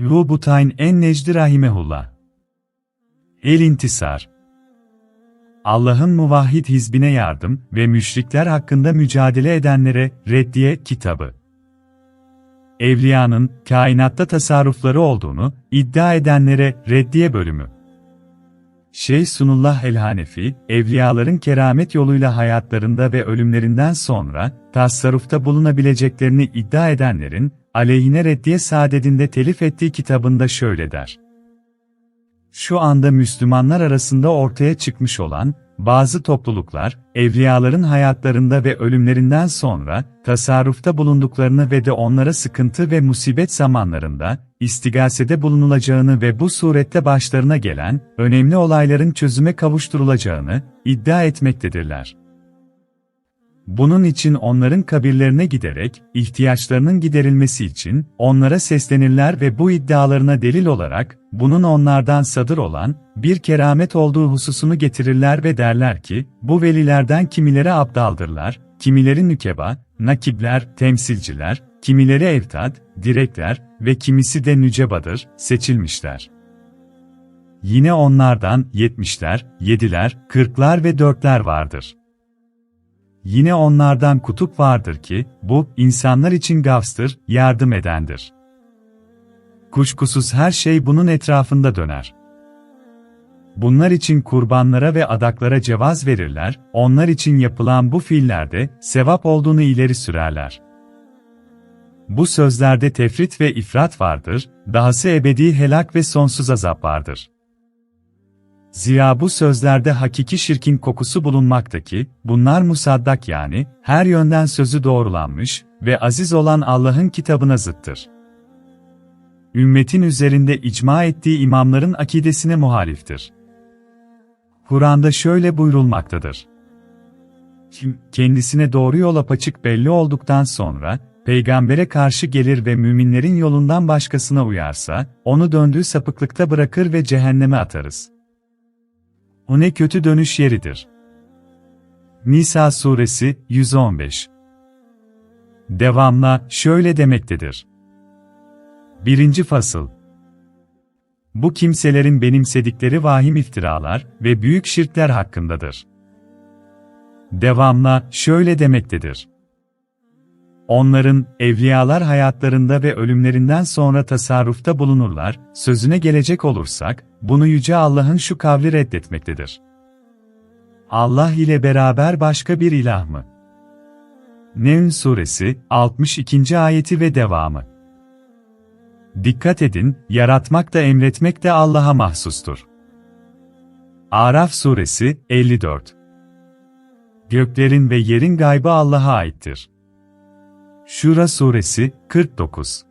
Rubutayn en Necdi Rahimehullah El İntisar Allah'ın muvahhid hizbine yardım ve müşrikler hakkında mücadele edenlere reddiye kitabı. Evliyanın kainatta tasarrufları olduğunu iddia edenlere reddiye bölümü. Şeyh Sunullah el-Hanefi, evliyaların keramet yoluyla hayatlarında ve ölümlerinden sonra tasarrufta bulunabileceklerini iddia edenlerin aleyhine reddiye saadetinde telif ettiği kitabında şöyle der. Şu anda Müslümanlar arasında ortaya çıkmış olan, bazı topluluklar, evliyaların hayatlarında ve ölümlerinden sonra, tasarrufta bulunduklarını ve de onlara sıkıntı ve musibet zamanlarında, istigasede bulunulacağını ve bu surette başlarına gelen, önemli olayların çözüme kavuşturulacağını, iddia etmektedirler. Bunun için onların kabirlerine giderek, ihtiyaçlarının giderilmesi için, onlara seslenirler ve bu iddialarına delil olarak, bunun onlardan sadır olan, bir keramet olduğu hususunu getirirler ve derler ki, bu velilerden kimileri abdaldırlar, kimileri nükeba, nakibler, temsilciler, kimileri evtad, direkler ve kimisi de nücebadır, seçilmişler. Yine onlardan yetmişler, yediler, kırklar ve dörtler vardır. Yine onlardan kutup vardır ki, bu, insanlar için gavstır, yardım edendir. Kuşkusuz her şey bunun etrafında döner. Bunlar için kurbanlara ve adaklara cevaz verirler, onlar için yapılan bu fiillerde, sevap olduğunu ileri sürerler. Bu sözlerde tefrit ve ifrat vardır, dahası ebedi helak ve sonsuz azap vardır. Zira bu sözlerde hakiki şirkin kokusu bulunmaktaki, bunlar musaddak yani, her yönden sözü doğrulanmış ve aziz olan Allah'ın kitabına zıttır. Ümmetin üzerinde icma ettiği imamların akidesine muhaliftir. Kur'an'da şöyle buyurulmaktadır. Kim, kendisine doğru yol apaçık belli olduktan sonra, peygambere karşı gelir ve müminlerin yolundan başkasına uyarsa, onu döndüğü sapıklıkta bırakır ve cehenneme atarız. O ne kötü dönüş yeridir. Nisa suresi 115 Devamla şöyle demektedir. Birinci fasıl Bu kimselerin benimsedikleri vahim iftiralar ve büyük şirkler hakkındadır. Devamla şöyle demektedir. Onların, evliyalar hayatlarında ve ölümlerinden sonra tasarrufta bulunurlar, sözüne gelecek olursak, bunu Yüce Allah'ın şu kavli reddetmektedir. Allah ile beraber başka bir ilah mı? Ne'ün suresi, 62. ayeti ve devamı. Dikkat edin, yaratmak da emretmek de Allah'a mahsustur. Araf suresi, 54. Göklerin ve yerin gaybı Allah'a aittir. Şura suresi, 49.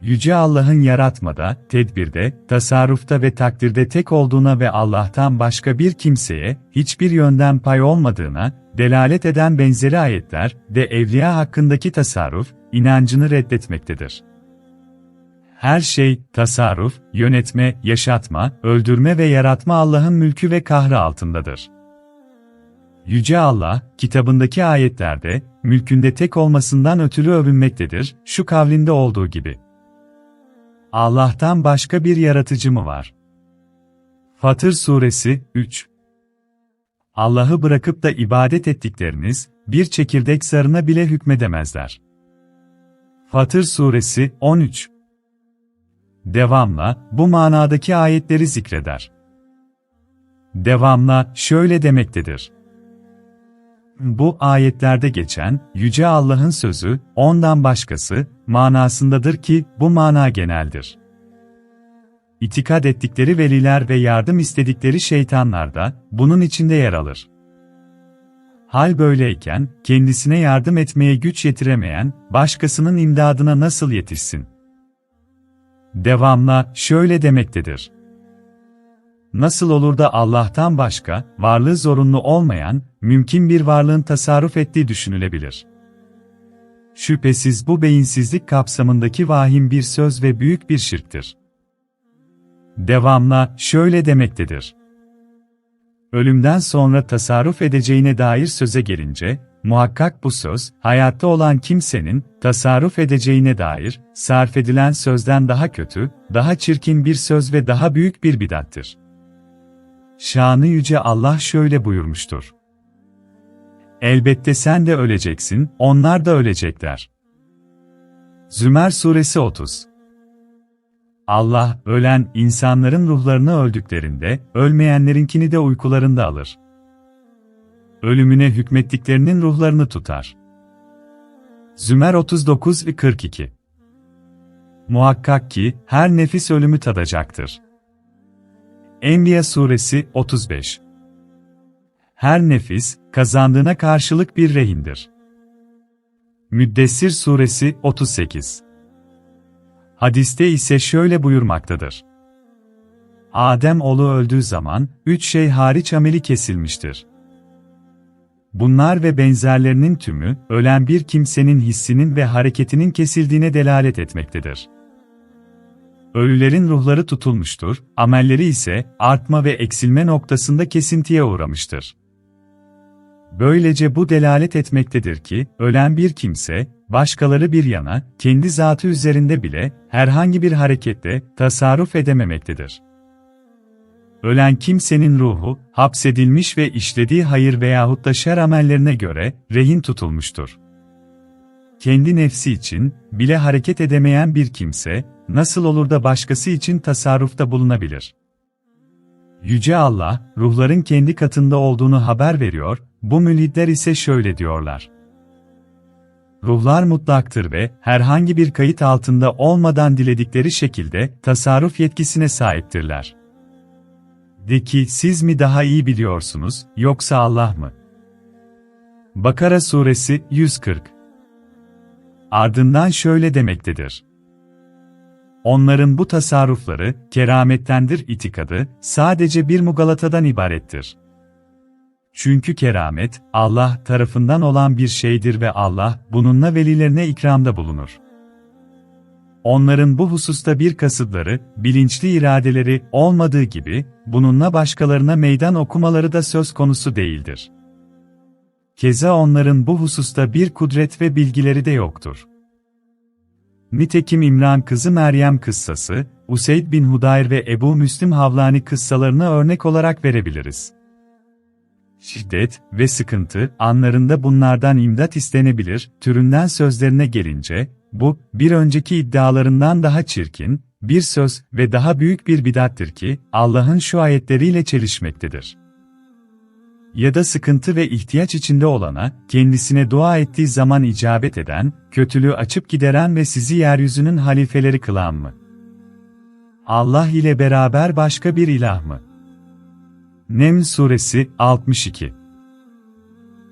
Yüce Allah'ın yaratmada, tedbirde, tasarrufta ve takdirde tek olduğuna ve Allah'tan başka bir kimseye, hiçbir yönden pay olmadığına, delalet eden benzeri ayetler de evliya hakkındaki tasarruf, inancını reddetmektedir. Her şey, tasarruf, yönetme, yaşatma, öldürme ve yaratma Allah'ın mülkü ve kahrı altındadır. Yüce Allah, kitabındaki ayetlerde, mülkünde tek olmasından ötürü övünmektedir, şu kavlinde olduğu gibi. Allah'tan başka bir yaratıcı mı var? Fatır Suresi 3 Allah'ı bırakıp da ibadet ettikleriniz, bir çekirdek zarına bile hükmedemezler. Fatır Suresi 13 Devamla, bu manadaki ayetleri zikreder. Devamla, şöyle demektedir. Bu ayetlerde geçen, Yüce Allah'ın sözü, ondan başkası, manasındadır ki, bu mana geneldir. İtikad ettikleri veliler ve yardım istedikleri şeytanlar da, bunun içinde yer alır. Hal böyleyken, kendisine yardım etmeye güç yetiremeyen, başkasının imdadına nasıl yetişsin? Devamla, şöyle demektedir. Nasıl olur da Allah'tan başka, varlığı zorunlu olmayan, mümkün bir varlığın tasarruf ettiği düşünülebilir. Şüphesiz bu beyinsizlik kapsamındaki vahim bir söz ve büyük bir şirktir. Devamla şöyle demektedir. Ölümden sonra tasarruf edeceğine dair söze gelince, muhakkak bu söz, hayatta olan kimsenin, tasarruf edeceğine dair, sarf edilen sözden daha kötü, daha çirkin bir söz ve daha büyük bir bidattır. Şanı yüce Allah şöyle buyurmuştur. Elbette sen de öleceksin, onlar da ölecekler. Zümer Suresi 30 Allah, ölen insanların ruhlarını öldüklerinde, ölmeyenlerinkini de uykularında alır. Ölümüne hükmettiklerinin ruhlarını tutar. Zümer 39 ve 42 Muhakkak ki, her nefis ölümü tadacaktır. Enbiya Suresi 35 Her nefis, kazandığına karşılık bir rehindir. Müddessir Suresi 38 Hadiste ise şöyle buyurmaktadır. Adem oğlu öldüğü zaman, üç şey hariç ameli kesilmiştir. Bunlar ve benzerlerinin tümü, ölen bir kimsenin hissinin ve hareketinin kesildiğine delalet etmektedir. Ölülerin ruhları tutulmuştur, amelleri ise artma ve eksilme noktasında kesintiye uğramıştır. Böylece bu delalet etmektedir ki, ölen bir kimse, başkaları bir yana, kendi zatı üzerinde bile, herhangi bir harekette, tasarruf edememektedir. Ölen kimsenin ruhu, hapsedilmiş ve işlediği hayır veyahut da şer amellerine göre, rehin tutulmuştur. Kendi nefsi için, bile hareket edemeyen bir kimse, nasıl olur da başkası için tasarrufta bulunabilir? Yüce Allah, ruhların kendi katında olduğunu haber veriyor, bu mülhidler ise şöyle diyorlar. Ruhlar mutlaktır ve herhangi bir kayıt altında olmadan diledikleri şekilde tasarruf yetkisine sahiptirler. De ki siz mi daha iyi biliyorsunuz, yoksa Allah mı? Bakara Suresi 140 Ardından şöyle demektedir. Onların bu tasarrufları, keramettendir itikadı, sadece bir mugalatadan ibarettir. Çünkü keramet, Allah tarafından olan bir şeydir ve Allah, bununla velilerine ikramda bulunur. Onların bu hususta bir kasıtları, bilinçli iradeleri olmadığı gibi, bununla başkalarına meydan okumaları da söz konusu değildir. Keza onların bu hususta bir kudret ve bilgileri de yoktur. Nitekim İmran kızı Meryem kıssası, Useyd bin Hudayr ve Ebu Müslim Havlani kıssalarını örnek olarak verebiliriz. Şiddet ve sıkıntı anlarında bunlardan imdat istenebilir, türünden sözlerine gelince, bu, bir önceki iddialarından daha çirkin, bir söz ve daha büyük bir bidattir ki, Allah'ın şu ayetleriyle çelişmektedir. Ya da sıkıntı ve ihtiyaç içinde olana, kendisine dua ettiği zaman icabet eden, kötülüğü açıp gideren ve sizi yeryüzünün halifeleri kılan mı? Allah ile beraber başka bir ilah mı? Nem Suresi 62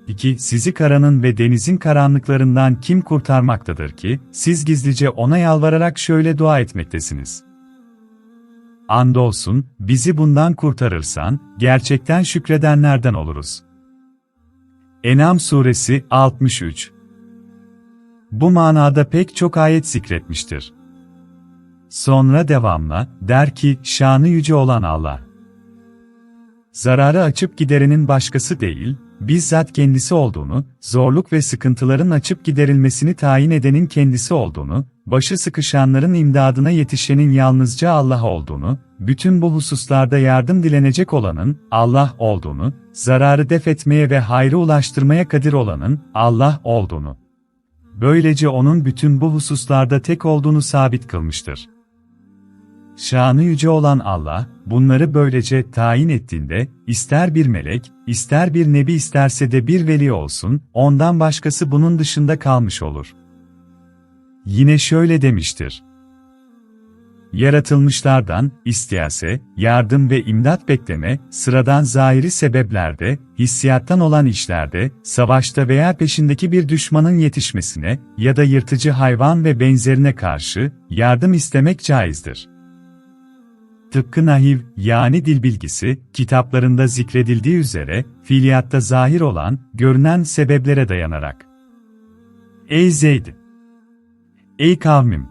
2. Sizi karanın ve denizin karanlıklarından kim kurtarmaktadır ki, siz gizlice ona yalvararak şöyle dua etmektesiniz. Andolsun, bizi bundan kurtarırsan, gerçekten şükredenlerden oluruz. Enam Suresi 63 Bu manada pek çok ayet zikretmiştir. Sonra devamla, der ki, şanı yüce olan Allah. Zararı açıp giderenin başkası değil, bizzat kendisi olduğunu, zorluk ve sıkıntıların açıp giderilmesini tayin edenin kendisi olduğunu, başı sıkışanların imdadına yetişenin yalnızca Allah olduğunu, bütün bu hususlarda yardım dilenecek olanın Allah olduğunu, zararı def etmeye ve hayrı ulaştırmaya kadir olanın Allah olduğunu. Böylece onun bütün bu hususlarda tek olduğunu sabit kılmıştır. Şanı yüce olan Allah, bunları böylece tayin ettiğinde, ister bir melek, ister bir nebi isterse de bir veli olsun, ondan başkası bunun dışında kalmış olur. Yine şöyle demiştir. Yaratılmışlardan, istiyase, yardım ve imdat bekleme, sıradan zahiri sebeplerde, hissiyattan olan işlerde, savaşta veya peşindeki bir düşmanın yetişmesine ya da yırtıcı hayvan ve benzerine karşı, yardım istemek caizdir. Tıpkı nahiv, yani dil bilgisi, kitaplarında zikredildiği üzere, fiiliyatta zahir olan, görünen sebeplere dayanarak. Ey Zeyd! Ey kavmim!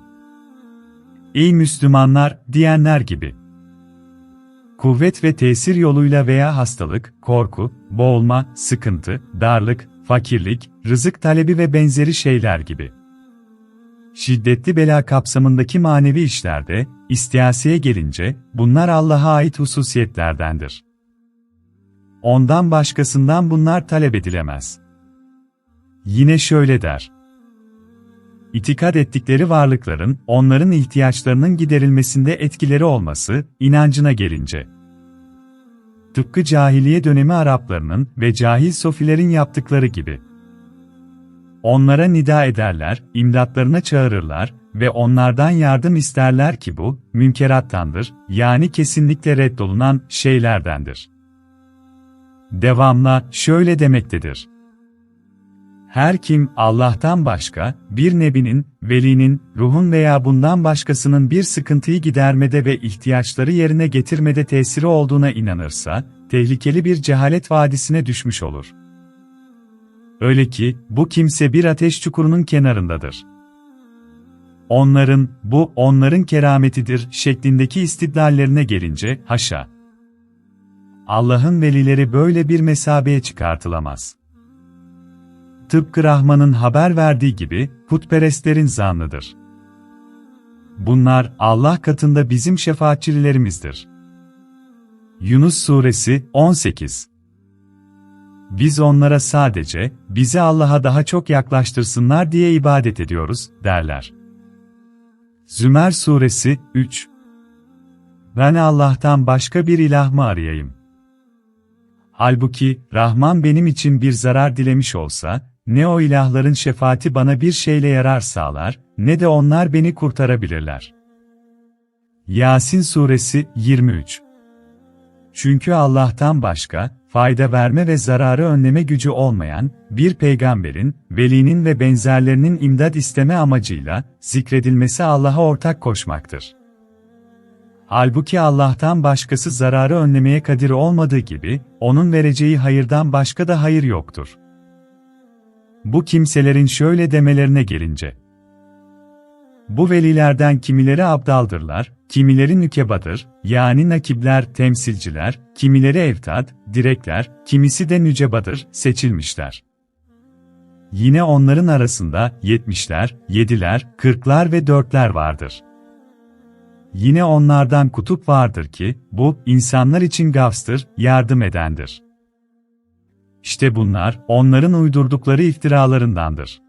Ey Müslümanlar, diyenler gibi. Kuvvet ve tesir yoluyla veya hastalık, korku, boğulma, sıkıntı, darlık, fakirlik, rızık talebi ve benzeri şeyler gibi. Şiddetli bela kapsamındaki manevi işlerde, istiyasiye gelince, bunlar Allah'a ait hususiyetlerdendir. Ondan başkasından bunlar talep edilemez. Yine şöyle der. İtikad ettikleri varlıkların, onların ihtiyaçlarının giderilmesinde etkileri olması, inancına gelince. Tıpkı cahiliye dönemi Araplarının ve cahil sofilerin yaptıkları gibi. Onlara nida ederler, imdatlarına çağırırlar ve onlardan yardım isterler ki bu, münkerattandır, yani kesinlikle reddolunan şeylerdendir. Devamla şöyle demektedir. Her kim Allah'tan başka, bir nebinin, velinin, ruhun veya bundan başkasının bir sıkıntıyı gidermede ve ihtiyaçları yerine getirmede tesiri olduğuna inanırsa, tehlikeli bir cehalet vadisine düşmüş olur. Öyle ki, bu kimse bir ateş çukurunun kenarındadır. Onların, bu, onların kerametidir şeklindeki istidlallerine gelince, haşa. Allah'ın velileri böyle bir mesabeye çıkartılamaz. Tıpkı Rahman'ın haber verdiği gibi, putperestlerin zannıdır. Bunlar, Allah katında bizim şefaatçilerimizdir. Yunus Suresi 18 Biz onlara sadece, bizi Allah'a daha çok yaklaştırsınlar diye ibadet ediyoruz, derler. Zümer Suresi 3 Ben Allah'tan başka bir ilah mı arayayım? Halbuki, Rahman benim için bir zarar dilemiş olsa, ne o ilahların şefaati bana bir şeyle yarar sağlar, ne de onlar beni kurtarabilirler. Yasin Suresi 23 Çünkü Allah'tan başka, fayda verme ve zararı önleme gücü olmayan, bir peygamberin, velinin ve benzerlerinin imdad isteme amacıyla, zikredilmesi Allah'a ortak koşmaktır. Halbuki Allah'tan başkası zararı önlemeye kadir olmadığı gibi, onun vereceği hayırdan başka da hayır yoktur. Bu kimselerin şöyle demelerine gelince. Bu velilerden kimileri abdaldırlar, kimileri nükebadır, yani nakibler, temsilciler, kimileri evtad, direkler, kimisi de nücebadır, seçilmişler. Yine onların arasında yetmişler, yediler, kırklar ve dörtler vardır. Yine onlardan kutup vardır ki, bu, insanlar için gavstır, yardım edendir. İşte bunlar, onların uydurdukları iftiralarındandır.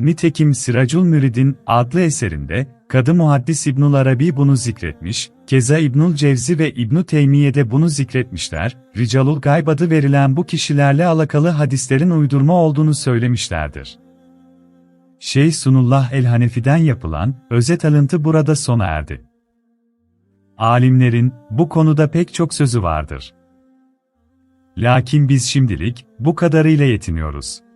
Nitekim Siracul Mürid'in adlı eserinde, Kadı Muhaddis İbnül Arabi bunu zikretmiş, Keza İbnül Cevzi ve İbnü Teymiye de bunu zikretmişler, Ricalul Gayb adı verilen bu kişilerle alakalı hadislerin uydurma olduğunu söylemişlerdir. Şeyh Sunullah el-Hanefi'den yapılan, özet alıntı burada sona erdi. Alimlerin, bu konuda pek çok sözü vardır. Lakin biz şimdilik, bu kadarıyla yetiniyoruz.